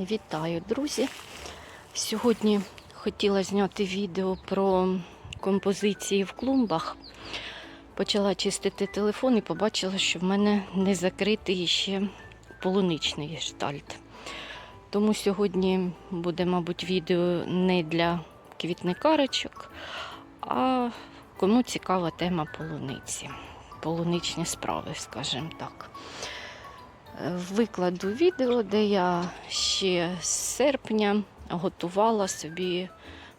Вітаю, друзі! Сьогодні хотіла зняти відео про композиції в клумбах. Почала чистити телефон і побачила, що в мене не закритий ще полуничний гештальт. Тому сьогодні буде, мабуть, відео не для квітникарочок, а кому цікава тема полуниці. Полуничні справи, скажімо так. Викладу відео, де я ще з серпня готувала собі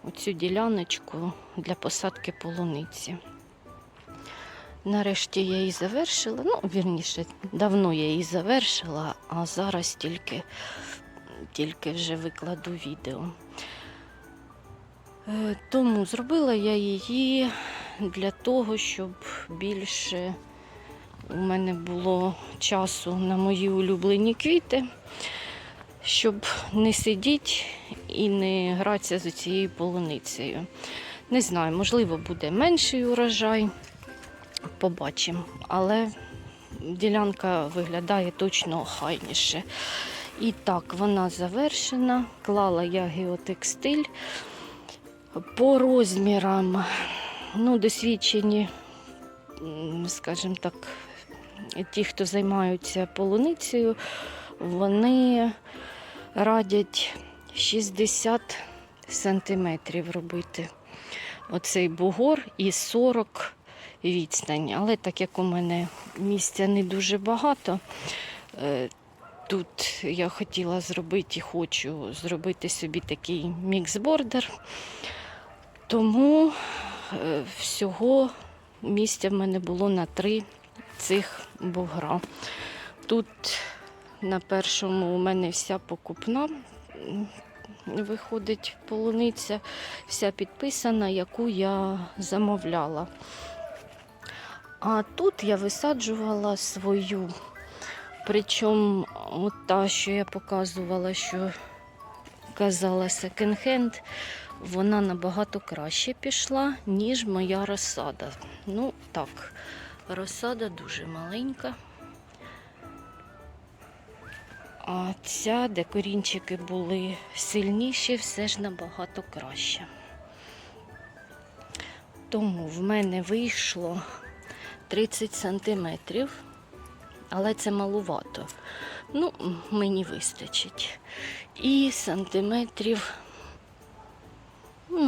оцю діляночку для посадки полуниці. Нарешті я її завершила. Ну, вірніше, давно я її завершила, а зараз тільки, тільки вже викладу відео. Е, Тому зробила я її для того, щоб більше у мене було часу на мої улюблені квіти, щоб не сидіти і не гратися з цією полуницею. Не знаю, можливо, буде менший урожай, побачимо. Але ділянка виглядає точно охайніше. І так, вона завершена. Клала я геотекстиль по розмірам. Ну, досвідчені, скажімо так, ті, хто займаються полуницею, вони радять 60 сантиметрів робити оцей бугор і 40 відстань. Але так як у мене місця не дуже багато, е, тут я хотіла зробити і хочу зробити собі такий міксбордер. Тому е, всього місця в мене було на три цих бугра. Тут на першому у мене вся покупна виходить полуниця, вся підписана, яку я замовляла. А тут я висаджувала свою. Причому та, що я показувала, що казала секонд-хенд, вона набагато краще пішла, ніж моя розсада. Ну так, розсада дуже маленька. А ця, де корінчики були сильніші, все ж набагато краще. Тому в мене вийшло 30 сантиметрів, але це малувато. Ну, мені вистачить. І сантиметрів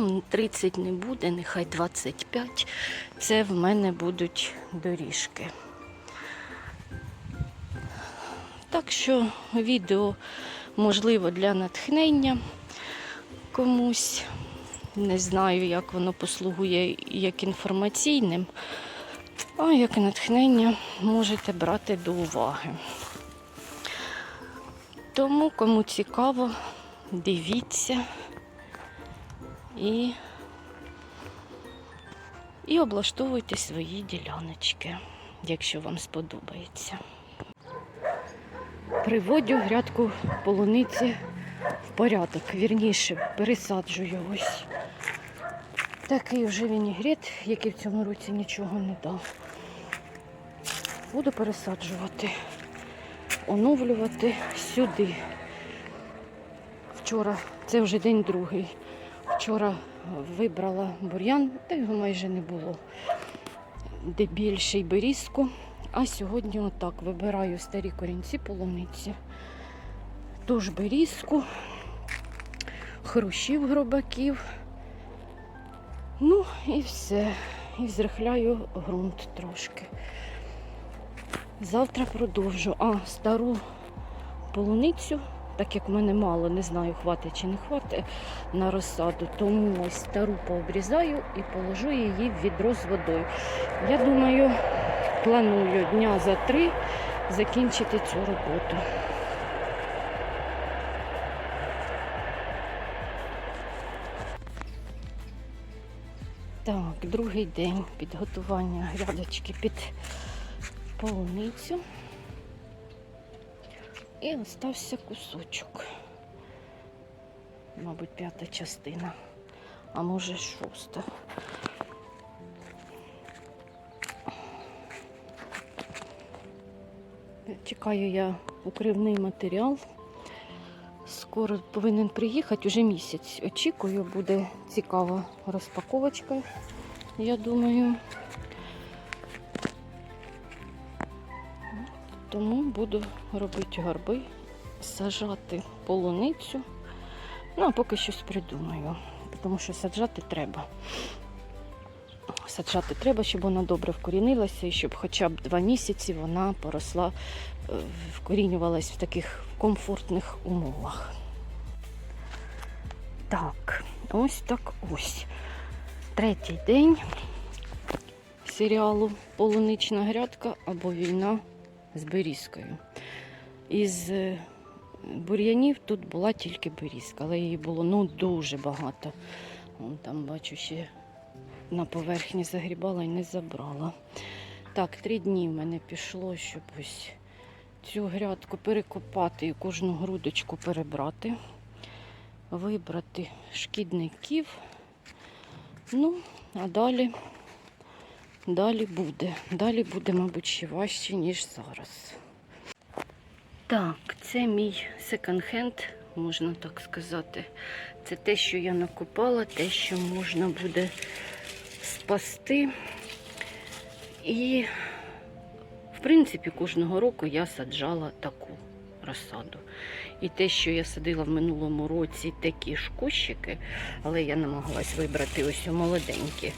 ну, 30 не буде, нехай 25. Це в мене будуть доріжки. Так що відео можливо для натхнення комусь. Не знаю, як воно послугує як інформаційним, а як натхнення можете брати до уваги. Тому, кому цікаво, дивіться і, і облаштовуйте свої діляночки, якщо вам сподобається. Приводю грядку полуниці в порядок. Вірніше, пересаджую ось. Такий вже вінігрет, який в цьому році нічого не дав. Буду пересаджувати, оновлювати сюди. Вчора, це вже день другий. Вчора вибрала бур'ян, та його майже не було. Де більший берізку. А сьогодні отак вибираю старі корінці полуниці. Тож берізку, хрущів гробаків. Ну і все. І зрихляю ґрунт трошки. Завтра продовжу. А стару полуницю, так як в мене мало, не знаю, хватить чи не хватить на розсаду, тому стару пообрізаю і положу її в відро з водою. Я думаю, планую дня за три закінчити цю роботу. Так, другий день підготування грядочки під полуницю. І остався кусочок. Мабуть, п'ята частина, а може шоста. Чекаю я укривний матеріал Скоро повинен приїхати, уже місяць. Очікую, буде цікава розпаковочка, я думаю. Тому буду робити горби, сажати полуницю. Ну, а поки щось придумаю, тому що саджати треба. Саджати треба, щоб вона добре вкорінилася і щоб хоча б два місяці вона поросла, е, вкорінювалась в таких комфортних умовах. Так, ось так ось. Третій день серіалу Полунична грядка або війна з берізкою. Із е, бур'янів тут була тільки берізка, але її було ну дуже багато. Вон там бачу ще на поверхні загрібала і не забрала. Так, три дні в мене пішло, щоб ось цю грядку перекопати і кожну грудочку перебрати, вибрати шкідників. Ну, а далі, далі буде. Далі буде, мабуть, ще важче, ніж зараз. Так, це мій секонд-хенд, можна так сказати. Це те, що я накопала, те, що можна буде спасти. І, в принципі, кожного року я саджала таку розсаду. І те, що я садила в минулому році, такі ж кущики, але я намагалась вибрати ось молоденькі.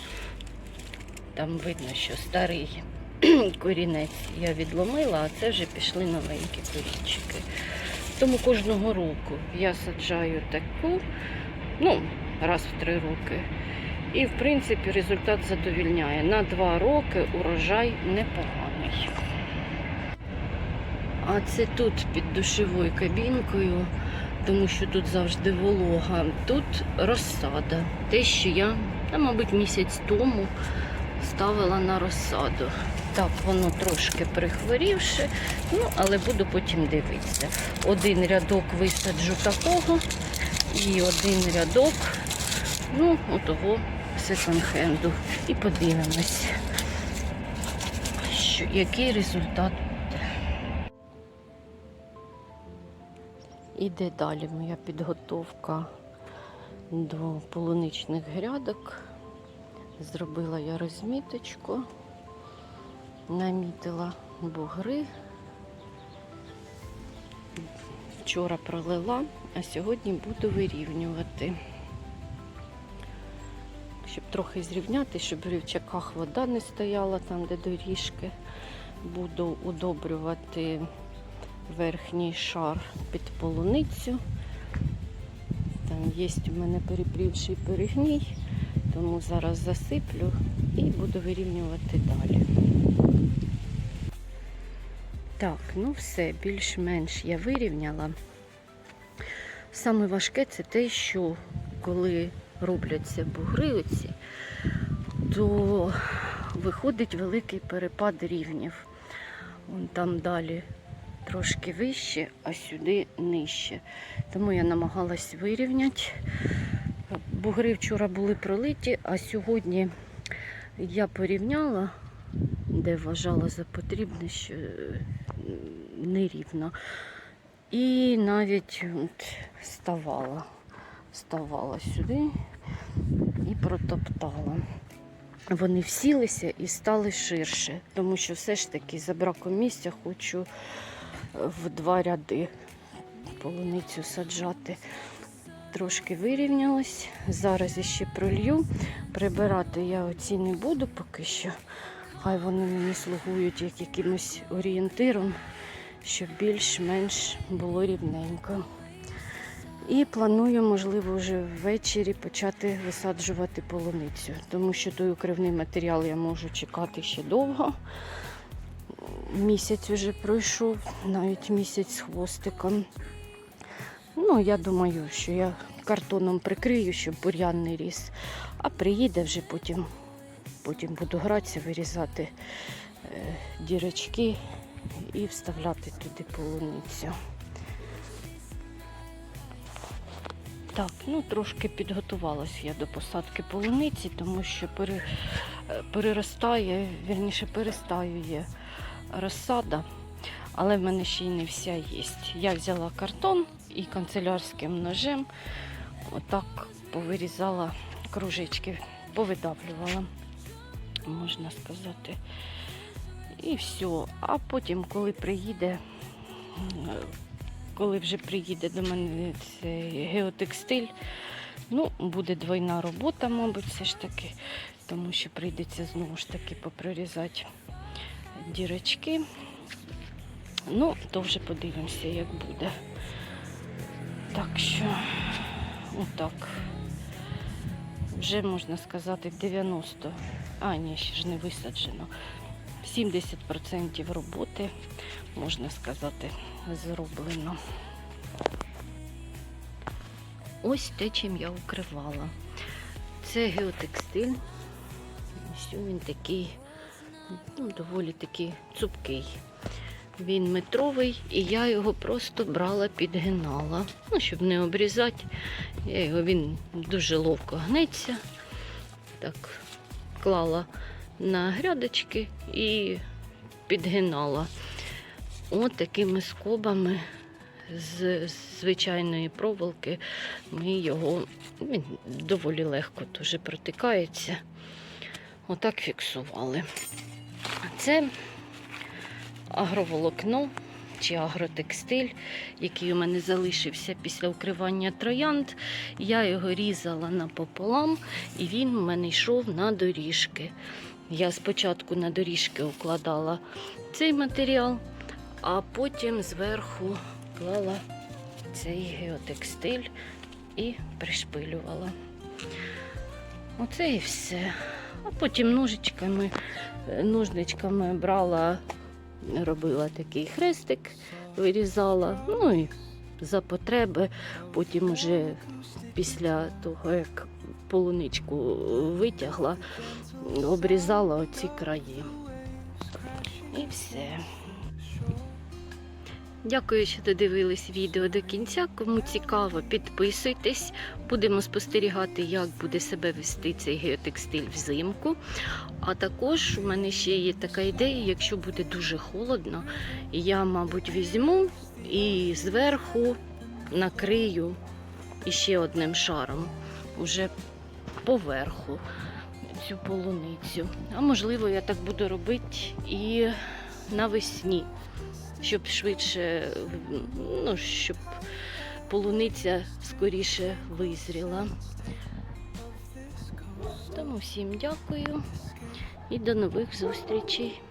Там видно, що старий корінець я відломила, а це вже пішли новенькі корінчики. Тому кожного року я саджаю таку, ну, раз в три роки. І, в принципі, результат задовільняє. На два роки урожай непоганий. А це тут під душовою кабінкою, тому що тут завжди волога. Тут розсада. Те, що я, мабуть, місяць тому ставила на розсаду. Так, воно трошки прихворівши, ну, але буду потім дивитися. Один рядок висаджу такого і один рядок, ну, отого секонд-хенду. І подивимось, що, який результат буде. Іде далі моя підготовка до полуничних грядок. Зробила я розміточку, намітила бугри. Вчора пролила, а сьогодні буду вирівнювати. Щоб трохи зрівняти, щоб в рівчаках вода не стояла там, де доріжки. Буду удобрювати верхній шар під полуницю. Там є у мене перепрівший перегній, тому зараз засиплю і буду вирівнювати далі. Так, ну все, більш-менш я вирівняла. Саме важке це те, що коли робляться бугри оці, то виходить великий перепад рівнів. Вон там далі трошки вище, а сюди нижче. Тому я намагалась вирівняти. Бугри вчора були пролиті, а сьогодні я порівняла, де вважала за потрібне, що е, нерівно. І навіть от ставала, ставала сюди і протоптала. Вони всілися і стали ширше, тому що все ж таки за браком місця хочу в два ряди полуницю саджати. Трошки вирівнялось. Зараз я ще пролью. Прибирати я оці не буду поки що. Хай вони мені слугують як якимось орієнтиром, щоб більш-менш було рівненько. І планую, можливо, вже ввечері почати висаджувати полуницю, тому що той укривний матеріал я можу чекати ще довго. Місяць вже пройшов, навіть місяць з хвостиком. Ну, я думаю, що я картоном прикрию, щоб бур'ян не ріс. А приїде вже потім, потім буду гратися, вирізати е, дірочки і вставляти туди полуницю. Так, ну трошки підготувалась я до посадки полуниці, тому що пере, е, переростає, вірніше перестаює розсада. але в мене ще й не вся є. Я взяла картон і канцелярським ножем отак повирізала кружечки, повидавлювала, можна сказати. І все. А потім, коли приїде, коли вже приїде до мене цей геотекстиль, ну, буде двойна робота, мабуть, все ж таки, тому що прийдеться знову ж таки попрорізати дірочки. Ну, то вже подивимося, як буде. Отак. Вже можна сказати 90, а ні, ще ж не висаджено. 70% роботи, можна сказати, зроблено. Ось те, чим я укривала. Це геотекстиль. Ось він такий, ну, доволі такий цупкий. Він метровий, і я його просто брала, підгинала. Ну, щоб не обрізати. Я його, він дуже ловко гнеться. Так, клала на грядочки і підгинала. От такими скобами з звичайної проволоки ми його він доволі легко дуже протикається. Отак фіксували. Це агроволокно чи агротекстиль, який у мене залишився після укривання троянд. Я його різала напополам, і він у мене йшов на доріжки. Я спочатку на доріжки укладала цей матеріал, а потім зверху клала цей геотекстиль і пришпилювала. Оце і все. А потім ножичками, ножничками брала, робила такий хрестик, вирізала. Ну і за потреби, потім вже після того, як полуничку витягла, обрізала оці краї. І все. Дякую, що додивились відео до кінця. Кому цікаво, підписуйтесь. Будемо спостерігати, як буде себе вести цей геотекстиль взимку. А також у мене ще є така ідея, якщо буде дуже холодно, я, мабуть, візьму і зверху накрию іще одним шаром, уже поверху цю полуницю. А можливо, я так буду робити і навесні щоб швидше, ну, щоб полуниця скоріше визріла. Тому всім дякую і до нових зустрічей.